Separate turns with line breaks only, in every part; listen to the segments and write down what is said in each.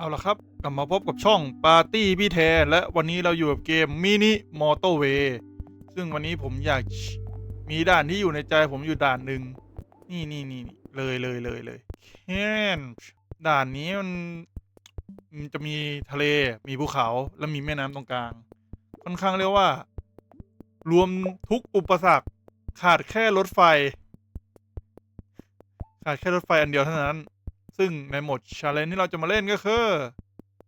เอาละครับ กลับมาพบกับช่องปาร์ตี้พี่แทนและวันนี้เราอยู่กับเกมมินิมอเตอร์เวย์ซึ่งวันนี้ผมอยากมีด่านที่อยู่ในใจผมอยู่ด่านหนึ่งนี่นี่นี่เลยเลยเลยเลยแคนด่านนี้มันมันจะมีทะเลมีภูเขาและมีแม่น้ำตรงกลาง ค่อนข้างเรียกว่า รวมทุกอุปสรรคขาดแค่รถไฟ ขาดแค่รถไฟอันเดียวเท่านั้น ซึ่งในโหมดชาเลนที่เราจะมาเล่นก็คือ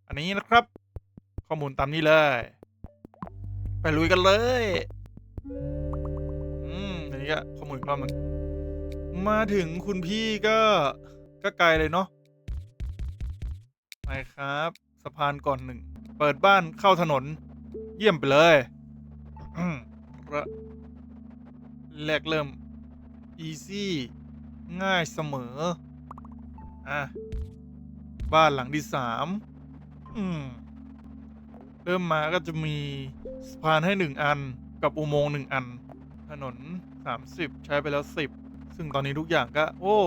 อันนี้นะครับ ข้อมูลตามนี้เลย ไปลุยกันเลย อืมอันนี้ก็ข้อมูลอีกรอบนึงมาถึงคุณพี่ก็ก็ไกลเลยเนาะไปครับ สะพานก่อนหนึ่ง เปิดบ้านเข้าถนน เยี่ยมไปเลยแรกเริ่ม easy ง่ายเสมอ อะ บ้านหลังที่สามอืม เริ่มมาก็จะมีสะพานให้หนึ่งอัน กับอุโมงค์หนึ่งอัน ถนนสามสิบใช้ไปแล้วสิบซึ่งตอนนี้ทุกอย่างก็ โอ้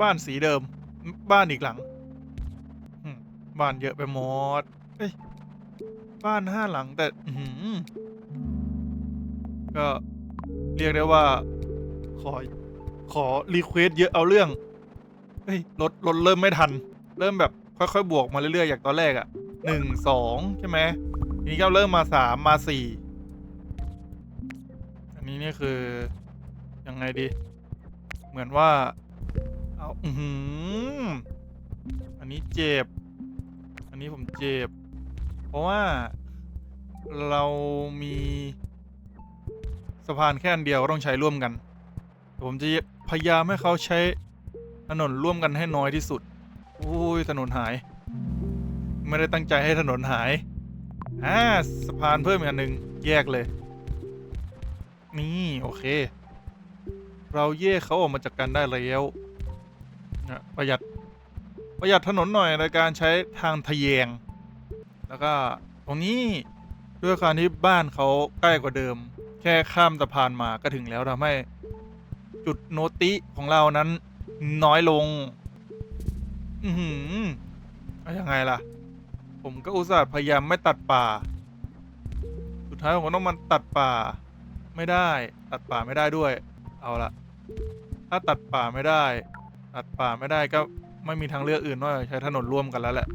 บ้านสีเดิม บ้านอีกหลังบ้านเยอะไปหมดเอ้ยบ้านห้าหลังแต่ก็เรียกได้ว่า ขอ ขอรีเควสเยอะเอาเรื่อง เฮ้ยรถรถเริ่มไม่ทัน เริ่มแบบค่อยๆ บวกมาเรื่อยๆอย่างตอนแรกอะหนึ่งสองใช่ไหมทีนี้ก็เริ่มมาสามมาสี่อันนี้นี่คือ ยังไงดี เหมือนว่า เอาอืออันนี้เจ็บ อันนี้ผมเจ็บ เพราะว่าเรามีสะพานแค่อันเดียวต้องใช้ร่วมกัน ผมจะพยายามให้เขาใช้ ถนนร่วมกันให้น้อยที่สุดอุ้ยถนนหาย ไม่ได้ตั้งใจให้ถนนหายอ่าสะพานเพิ่มอีกอันหนึ่งแยกเลย นี่โอเค เราแยกเขาออกมาจากกันได้แล้วนะประหยัดประหยัดถนนหน่อยในการใช้ทางทะแยง แล้วก็ตรงนี้ด้วยการที่บ้านเขาใกล้กว่าเดิม แค่ข้ามสะพานมาก็ถึงแล้วทำให้จุดโนติของเรานั้น น้อยลง อือหือยังไงล่ะ ผมก็อุตส่าห์พยายามไม่ตัดป่า สุดท้ายผมก็ต้องมาตัดป่า ไม่ได้ ตัดป่าไม่ได้ด้วย เอาละถ้าตัดป่าไม่ได้ ตัดป่าไม่ได้ก็ไม่มีทางเลือกอื่นนอกจากใช้ถนนร่วมกันแล้วแหละ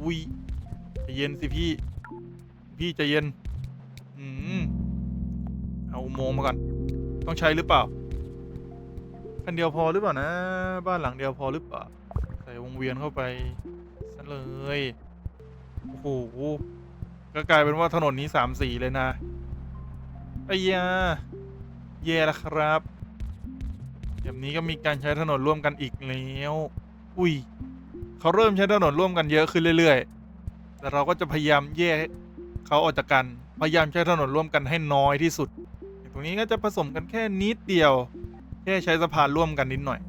อุ้ยใจเย็นสิพี่ พี่ใจเย็น อืมเอาอุโมงค์มาก่อน ต้องใช้หรือเปล่า คันเดียวพอหรือเปล่านะ บ้านหลังเดียวพอหรือเปล่า ใส่วงเวียนเข้าไปซะเลย โอ้โห ก็กลายเป็นว่าถนนนี้สามสีเลยนะไอ้ยาแย่แล้วครับแบบนี้ก็มีการใช้ถนนร่วมกันอีกแล้ว อุ้ย เขาเริ่มใช้ถนนร่วมกันเยอะขึ้นเรื่อยๆ แต่เราก็จะพยายามแยกเขาออกจากกัน พยายามใช้ถนนร่วมกันให้น้อยที่สุด ตรงนี้ก็จะผสมกันแค่นิดเดียว แค่ใช้สะพานร่วมกันนิดหน่อย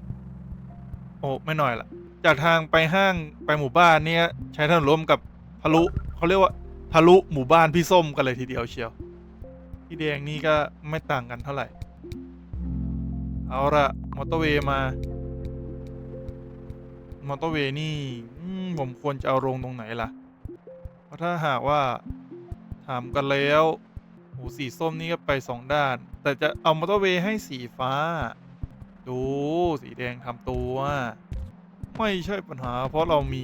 โอ้ไม่หน่อยละจากทางไปห้างไปหมู่บ้านเนี่ย ใช้ถนนร่วมกับทะลุเขาเรียกว่าทะลุหมู่บ้านพี่ส้มกันเลยทีเดียวเชียว พี่แดงนี่ก็ไม่ต่างกันเท่าไหร่ เอาละมอเตอร์เวย์มามอเตอร์เวย์นี่ผมควรจะเอาลงตรงไหนล่ะ เพราะถ้าหากว่าถามกันแล้วโหสีส้มนี่ก็ไปสองด้าน แต่จะเอามอเตอร์เวย์ให้สีฟ้า ดูสีแดงทำตัว ไม่ใช่ปัญหา เพราะเรามี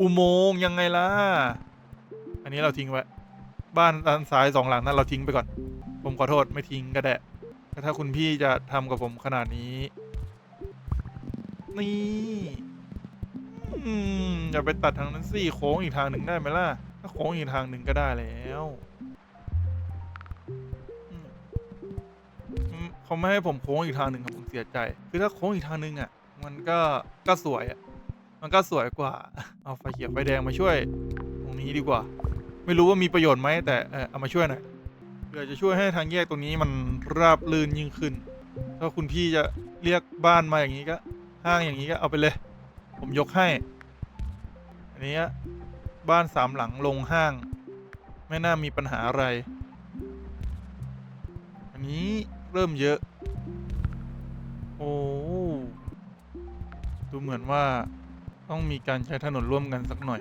อุโมงค์ยังไงล่ะ อันนี้เราทิ้งไว้ บ้านด้านซ้ายสองหลังนั้นเราทิ้งไปก่อน ผมขอโทษไม่ทิ้งก็ได้แต่ถ้าคุณพี่จะทำกับผมขนาดนี้ นี่อืมอย่าไปตัดทางนั้นสิโค้งอีกทางหนึ่งได้ไหมล่ะ ถ้าโค้งอีกทางหนึ่งก็ได้แล้ว เขาไม่ให้ผมโค้งอีกทางหนึ่งครับผมเสียใจ คือถ้าโค้งอีกทางหนึ่งอะ มันก็ก็สวยอะ มันก็สวยกว่า เอาไฟเขียวไฟแดงมาช่วย ตรงนี้ดีกว่า ไม่รู้ว่ามีประโยชน์ไหมแต่เออเอามาช่วยหน่อยเพื่อจะช่วยให้ทางแยกตรงนี้มันราบรื่นยิ่งขึ้น ถ้าคุณพี่จะเรียกบ้านมาอย่างนี้ก็ห้างอย่างนี้ก็เอาไปเลย ผมยกให้ อันนี้บ้านสามหลังลงห้าง ไม่น่ามีปัญหาอะไร อันนี้ เริ่มเยอะ โอ้ดูเหมือนว่าต้องมีการใช้ถนนร่วมกันสักหน่อย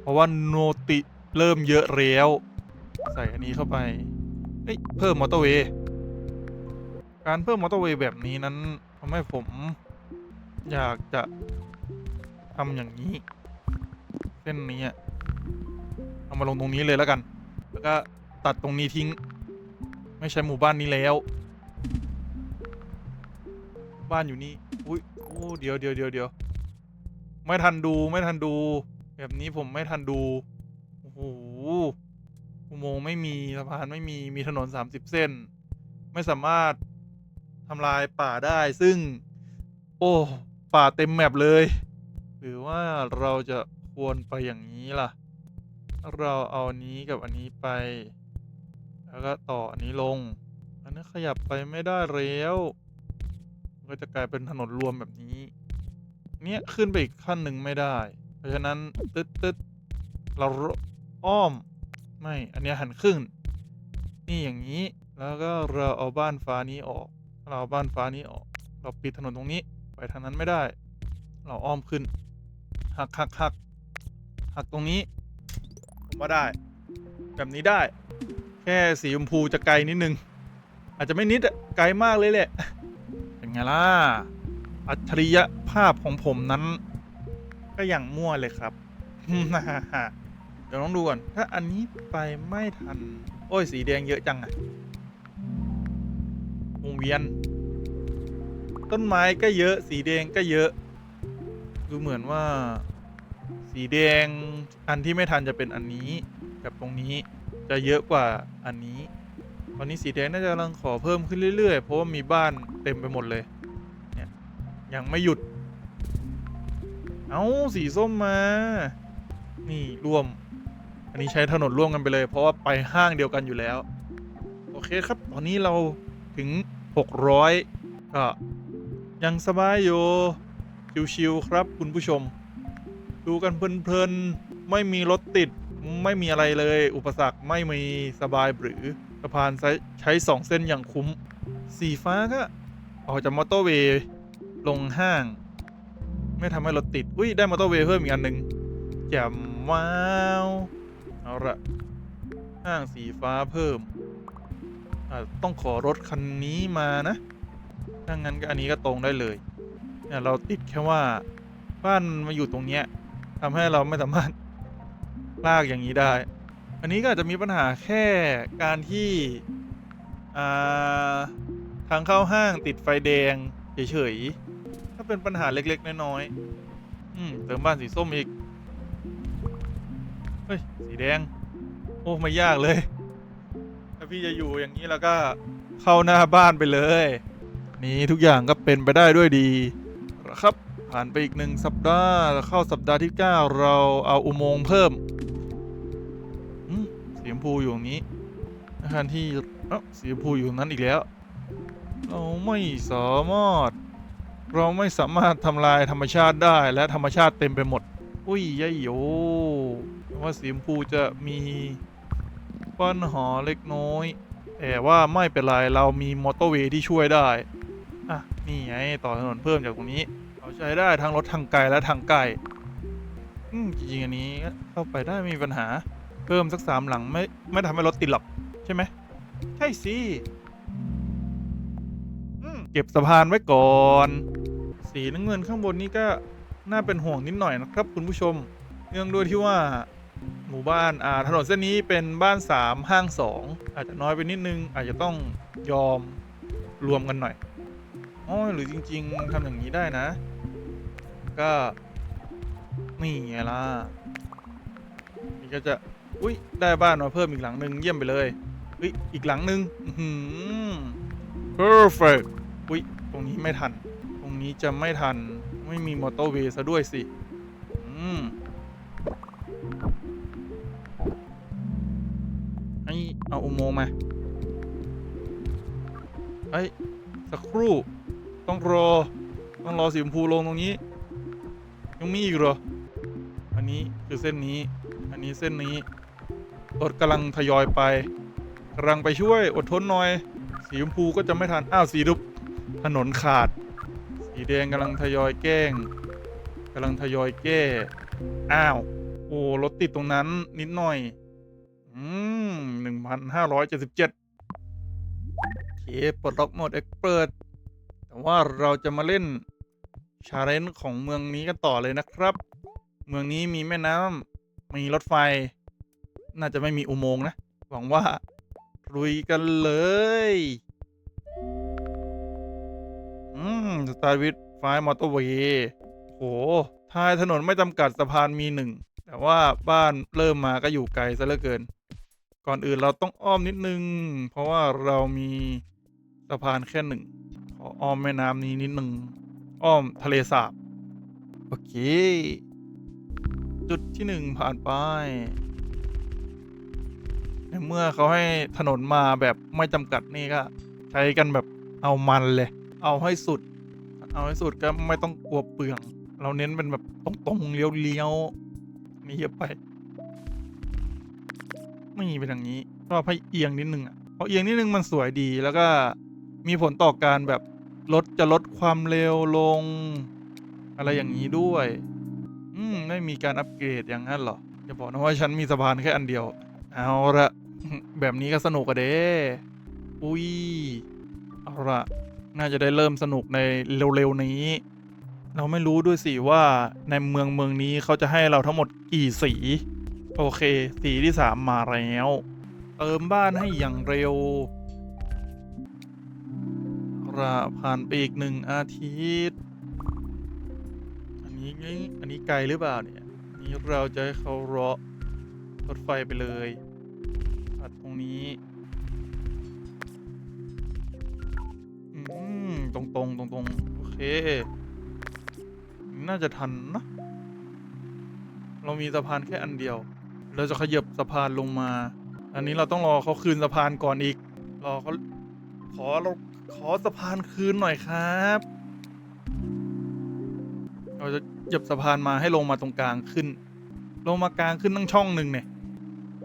เพราะว่าโนติเริ่มเยอะแล้วใส่อันนี้เข้าไปเฮ้ยเพิ่มมอเตอร์เวย์การเพิ่มมอเตอร์เวย์แบบนี้นั้นทำให้ผมอยากจะทำอย่างนี้ เส้นนี้อะเอามาลงตรงนี้เลยแล้วกัน แล้วก็ตัดตรงนี้ทิ้ง ไม่ใช่หมู่บ้านนี้แล้ว บ้านอยู่นี่ อุ้ยโอ้เดี๋ยวเดี๋ยวเดี๋ยวเดี๋ยวไม่ทันดูไม่ทันดู แบบนี้ผมไม่ทันดู โอ้โหอุโมงค์ไม่มีสะพานไม่มีมีถนนสามสิบเส้น ไม่สามารถทำลายป่าได้ซึ่ง โอ้ป่าเต็มแมปเลย หรือว่าเราจะควรไปอย่างนี้ล่ะ เราเอานี้กับอันนี้ไป แล้วก็ต่ออันนี้ลง อันนี้ขยับไปไม่ได้แล้ว ก็จะกลายเป็นถนนรวมแบบนี้ เนี่ยขึ้นไปอีกขั้นหนึ่งไม่ได้ เพราะฉะนั้นตึ๊ดตึ๊ดเราอ้อม ไม่ อันนี้หันครึ่งนี่อย่างนี้ แล้วก็เราเอาบ้านฟ้านี้ออก เราเอาบ้านฟ้านี้ออก เราปิดถนนตรงนี้ ไปทางนั้นไม่ได้ เราอ้อมขึ้น หักหักหักหักตรงนี้ ผมว่าได้ แบบนี้ได้ แค่สีชมพูจะไกลนิดนึง อาจจะไม่นิดอะไกลมากเลยแหละ ไงล่ะ อัจฉริยะภาพของผมนั้น ก็อย่างมั่วเลยครับเดี๋ยวลองดูก่อน ถ้าอันนี้ไปไม่ทัน โอ้ย สีแดงเยอะจังอะวงเวียน ต้นไม้ก็เยอะ สีแดงก็เยอะ ดูเหมือนว่า สีแดงอันที่ไม่ทันจะเป็นอันนี้ กับตรงนี้จะเยอะกว่าอันนี้ อนนี้สีแดงน่าจะกำลังขอเพิ่มขึ้นเรื่อยๆ เพราะว่ามีบ้านเต็มไปหมดเลย เนี่ยยังไม่หยุด เอาสีส้มมา นี่ร่วม อันนี้ใช้ถนนร่วมกันไปเลย เพราะว่าไปห้างเดียวกันอยู่แล้ว โอเคครับ ตอนนี้เราถึง 600 ก็ยังสบายอยู่ชิวๆครับคุณผู้ชม ดูกันเพลินๆ ไม่มีรถติด ไม่มีอะไรเลย อุปสรรคไม่มีสบายหรือ สะพานใช้สองเส้นอย่างคุ้ม สีฟ้าก็ออกจากมอเตอร์เวย์ลงห้าง ไม่ทำให้รถติด อุ้ย ได้มอเตอร์เวย์เพิ่มอีกอันหนึ่งแจ่มว้าว เอาละห้างสีฟ้าเพิ่ม ต้องขอรถคันนี้มานะ ถ้างั้นก็อันนี้ก็ตรงได้เลยเนี่ยเราติดแค่ว่าบ้านมาอยู่ตรงเนี้ยทำให้เราไม่สามารถลากอย่างนี้ได้ อันนี้ก็อาจจะมีปัญหาแค่การที่อ่าทางเข้าห้างติดไฟแดงเฉยๆ ถ้าเป็นปัญหาเล็กๆ น้อยๆอืมเติมบ้านสีส้มอีก เฮ้ย สีแดง โอ้ไม่ยากเลย ถ้าพี่จะอยู่อย่างนี้แล้วก็เข้าหน้าบ้านไปเลย นี่ทุกอย่างก็เป็นไปได้ด้วยดีครับผ่านไปอีกหนึ่งสัปดาห์เข้าสัปดาห์ที่ 9 เราเอาอุโมงค์เพิ่มอืมสีชม พูอยู่ตรงนี้อาคารที่เอ้าสีชมพูอยู่นั้นอีกแล้ว เราไม่สามารถ เราไม่สามารถทำลายธรรมชาติได้และธรรมชาติเต็มไปหมด อุ้ยยายโยว่าสีชมพูจะมีปัญหาเล็กน้อย แต่ว่าไม่เป็นไร เรามีมอเตอร์เวย์ที่ช่วยได้ อะ นี่ไง ต่อถนนเพิ่มจากตรงนี้ เราใช้ได้ทั้งรถทางไกลและทางใกล้อืมจริงๆอันนี้เข้าไปได้ไม่มีปัญหา พิ่มสักสามหลังไม่ไม่ทำให้รถติดหรอกใช่ไหมใช่สิเก็บสะพานไว้ก่อน สีน้ำเงินข้างบนนี้ก็น่าเป็นห่วงนิดหน่อยนะครับ คุณผู้ชม เนื่องด้วยที่ว่า หมู่บ้านอ่าถนนเส้นนี้เป็นบ้านสามห้างสองอาจจะน้อยไปนิดนึง อาจจะต้องยอมรวมกันหน่อยอ๋อหรือจริง ๆทำอย่างนี้ได้นะ ก็นี่ไงล่ะนี่ก็จะ อุ้ยได้บ้านมาเพิ่มอีกหลังหนึ่งเยี่ยมไปเลยอุ้ยอีกหลังหนึ่งอื้อหือ perfect อุ้ยตรงนี้ไม่ทัน ตรงนี้จะไม่ทัน ไม่มีมอเตอร์เวย์ซะด้วยสิ อืมให้เอาอุโมงค์มาเอ้ยสักครู่ ต้องรอ ต้องรอสีชมพูลงตรงนี้ ยังมีอีกเหรอ อันนี้คือเส้นนี้ อันนี้เส้นนี้ รถกำลังทยอยไปกำลังไปช่วยอดทนหน่อย สีชมพูก็จะไม่ทัน อ้าว สีดุถนนขาด สีแดงกำลังทยอยแกล้งกำลังทยอยแก้ อ้าว โอ้ รถติดตรงนั้นนิดหน่อย อืมหนึ่งพันห้าร้อยเจ็ดสิบเจ็ดเคปลดล็อกโหมดเอ็กเปิดแต่ว่าเราจะมาเล่น ชาเลนจ์ของเมืองนี้กันต่อเลยนะครับ เมืองนี้มีแม่น้ำมีรถไฟ น่าจะไม่มีอุโมงค์นะ หวังว่าลุยกันเลย อืม สตาร์วิทไฟมอเตอร์เวย์โหทายถนนไม่จำกัดสะพานมีหนึ่ง แต่ว่าบ้านเริ่มมาก็อยู่ไกลซะเหลือเกิน ก่อนอื่นเราต้องอ้อมนิดนึง เพราะว่าเรามีสะพานแค่หนึ่ง ขออ้อมแม่น้ำนี้นิดนึง อ้อมทะเลสาบ โอเค จุดที่หนึ่งผ่านไป เมื่อเขาให้ถนนมาแบบไม่จำกัดนี่ก็ ใช้กันแบบเอามันเลย เอาให้สุด เอาให้สุดก็ไม่ต้องกลัวเปลือง เราเน้นเป็นแบบตรงๆเลี้ยวๆนี่เยอะไป ไม่เป็นอย่างนี้ก็ให้เอียงนิดนึงอะเพราะเอียงนิดนึงมันสวยดีแล้วก็มีผลต่อการแบบลดจะลดความเร็วลง อะไรอย่างนี้ด้วย อืม ไม่มีการอัปเกรดอย่างนั้นหรอจะบอกนะว่าฉันมีสะพานแค่อันเดียว เอาละแบบนี้ก็สนุกอะเด้อุ้ย เอาละน่าจะได้เริ่มสนุกในเร็วๆนี้ เราไม่รู้ด้วยสิว่าในเมืองเมืองนี้เขาจะให้เราทั้งหมดกี่สี โอเค สีที่สามมาแล้ว เติมบ้านให้อย่างเร็วเอาละผ่านไปอีกหนึ่งอาทิตย์ อันนี้อันนี้ไกลหรือเปล่าเนี่ยนนี้เราจะให้เขาเลาะ รถไฟไปเลยตัดตรงนี้ อืม ตรงตรงตรงตรงๆโอเค น่าจะทันนะ เรามีสะพานแค่อันเดียว เราจะขยับสะพานลงมา อันนี้เราต้องรอเขาคืนสะพานก่อนอีก รอเขาขอเราขอสะพานคืนหน่อยครับ เราจะหยับสะพานมาให้ลงมาตรงกลางขึ้น ลงมากลางขึ้นตั้งช่องหนึ่งเนี่ย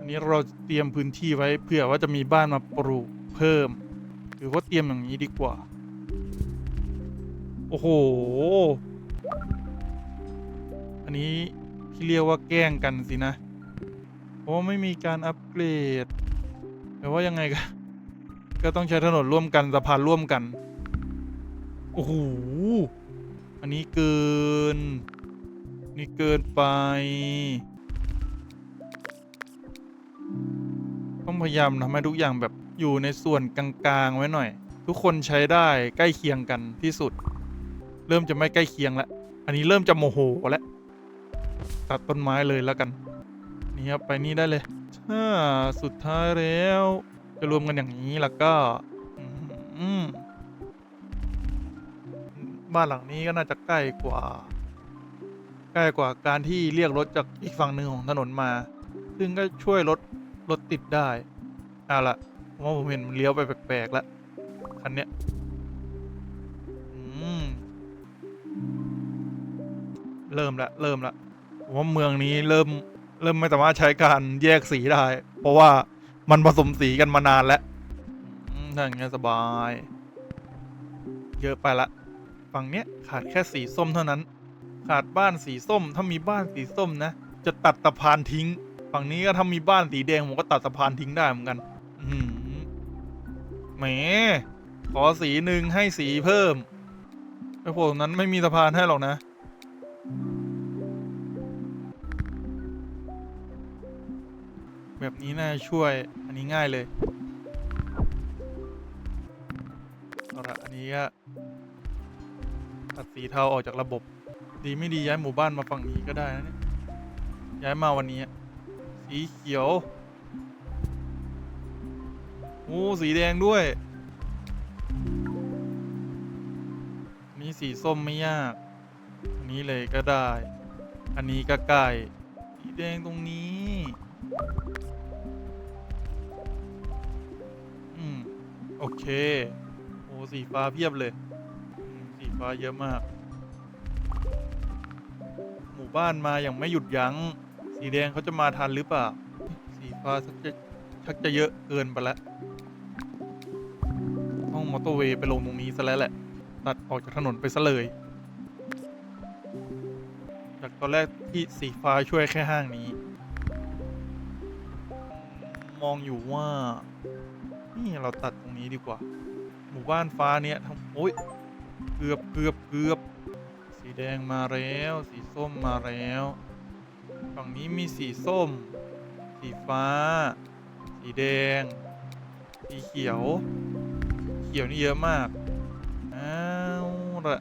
อันนี้เราเตรียมพื้นที่ไว้เผื่อว่าจะมีบ้านมาปลูกเพิ่ม หรือว่าเตรียมอย่างนี้ดีกว่า โอ้โห อันนี้ที่เรียกว่าแกล้งกันสินะ เพราะว่าไม่มีการอัปเกรด แต่ว่ายังไงก็ก็ต้องใช้ถนนร่วมกันสะพานร่วมกัน โอ้โห อันนี้เกิน นี่เกินไป ต้องพยายามทำให้ทุกอย่างแบบอยู่ในส่วนกลางๆไว้หน่อย ทุกคนใช้ได้ใกล้เคียงกันที่สุด เริ่มจะไม่ใกล้เคียงแล้วอันนี้เริ่มจะโมโหแล้วตัดต้นไม้เลยแล้วกัน นี่ครับไปนี่ได้เลย ถ้าสุดท้ายแล้ว จะรวมกันอย่างนี้แล้วก็บ้านหลังนี้ก็น่าจะใกล้กว่า ใกล้กว่าการที่เรียกรถจากอีกฝั่งหนึ่งของถนนมา ซึ่งก็ช่วยลด รถติดได้เอาละผมว่าผมเห็นมันเลี้ยวไปแปลกๆแล้วคันเนี้ยเริ่มละเริ่มละผมว่าเมืองนี้เริ่มเริ่มไม่สามารถใช้การแยกสีได้ เพราะว่ามันผสมสีกันมานานแล้วถ้าอย่างเงี้ยสบาย เยอะไปละฝั่งเนี้ยขาดแค่สีส้มเท่านั้น ขาดบ้านสีส้มถ้ามีบ้านสีส้มนะ จะตัดสะพานทิ้ง ฝั่งนี้ก็ถ้ามีบ้านสีแดงผมก็ตัดสะพานทิ้งได้เหมือนกัน อือหือแหม ขอสีหนึ่งให้สีเพิ่มไอ้พวกนั้นไม่มีสะพานให้หรอกนะ แบบนี้น่าช่วย อันนี้ง่ายเลยเอาละอันนี้ก็ตัดสีเทาออกจากระบบ ดีไม่ดีย้ายหมู่บ้านมาฝั่งนี้ก็ได้นะเนี่ยย้ายมาวันนี้ สีเขียว โอ้ สีแดงด้วยอันนี้สีส้มไม่ยาก อันนี้เลยก็ได้ อันนี้ก็ใกล้สีแดงตรงนี้ อืม โอเค โอ้ สีฟ้าเพียบเลย สีฟ้าเยอะมาก หมู่บ้านมาอย่างไม่หยุดยัง้ง สีแดงเขาจะมาทันหรือเปล่า สีฟ้าชักจะชักจะเยอะเกินไปแล้วต้องมอเตอร์เวย์ไปลงตรงนี้ซะแล้วแหละ ตัดออกจากถนนไปซะเลย จากตอนแรกที่สีฟ้าช่วยแค่ห้างนี้ มองอยู่ว่า นี่เราตัดตรงนี้ดีกว่า หมู่บ้านฟ้าเนี้ยทำโอ้ยเกือบเกือบเกือบสีแดงมาแล้ว สีส้มมาแล้ว ฝั่งนี้มีสีส้ม สีฟ้า สีแดง สีเขียว เขียวนี่เยอะมาก อ้าวละ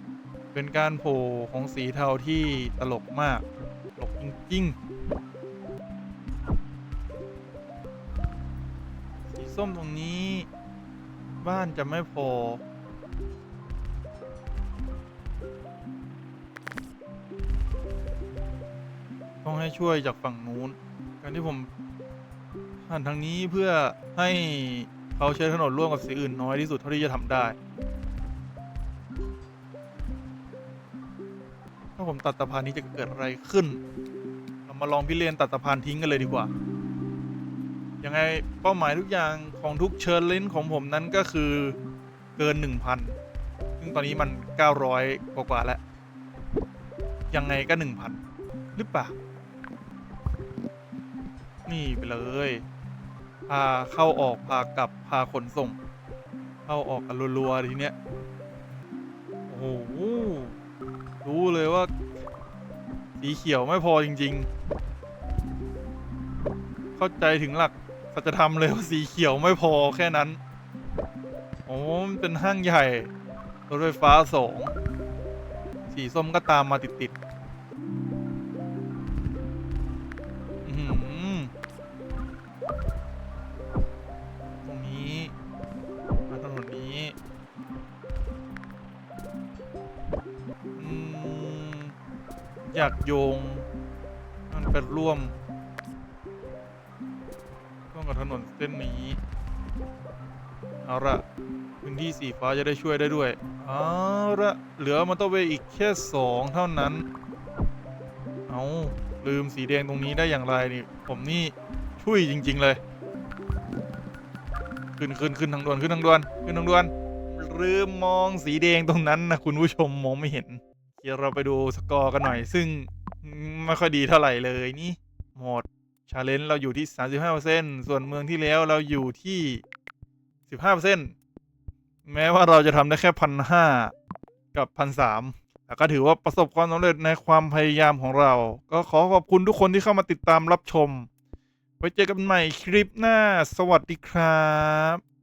เป็นการโผล่ของสีเทาที่ตลกมาก ตลกจริงๆ สีส้มตรงนี้ บ้านจะไม่พอ ต้องให้ช่วยจากฝั่งนู้น การที่ผมหันทางนี้เพื่อให้เขาใช้ถนนร่วมกับสีอื่นน้อยที่สุดเท่าที่จะทำได้ ถ้าผมตัดสะพานนี้จะเกิดอะไรขึ้น เรามาลองพิเรนตัดสะพานทิ้งกันเลยดีกว่า ยังไงเป้าหมายทุกอย่างของทุกเชิญเลนของผมนั้นก็คือเกิน 1,000 ซึ่งตอนนี้มัน 900 กว่าๆแล้ว ยังไงก็ 1,000 หรือเปล่า นี่ไปเลย พาเข้าออกพากลับพาขนส่ง เข้าออกกันรัวๆทีเนี้ย โอ้โห รู้เลยว่า สีเขียวไม่พอจริง ๆ เข้าใจถึงหลักสัจธรรมเลยว่าสีเขียวไม่พอแค่นั้น โอ้มันเป็นห้างใหญ่ รถไฟฟ้าสอง สีส้มก็ตามมาติด ๆ อยากโยง มันเป็นร่วม ร่วมกับถนนเส้นนี้ เอาละพื้นที่สีฟ้าจะได้ช่วยได้ด้วย เอาละเหลือมอเตอร์เวย์อีกแค่สองเท่านั้น เอาลืมสีแดงตรงนี้ได้อย่างไรนี่ ผมนี่ช่วยจริง ๆ เลย ขึ้นขึ้นขึ้นทางด่วนขึ้นทางด่วนขึ้นทางด่วนลืมมองสีแดงตรงนั้นนะคุณผู้ชมมองไม่เห็น เดี๋ยวเราไปดูสกอร์กันหน่อย ซึ่งไม่ค่อยดีเท่าไหร่เลยนี่หมดชาเลนจ์เราอยู่ที่ 35%ส่วนเมืองที่แล้วเราอยู่ที่ 15%แม้ว่าเราจะทำได้แค่พันห้ากับพันสามแต่ก็ถือว่าประสบความสำเร็จในความพยายามของเรา ก็ขอขอบคุณทุกคนที่เข้ามาติดตามรับชม ไว้เจอกันใหม่คลิปหน้า สวัสดีครับ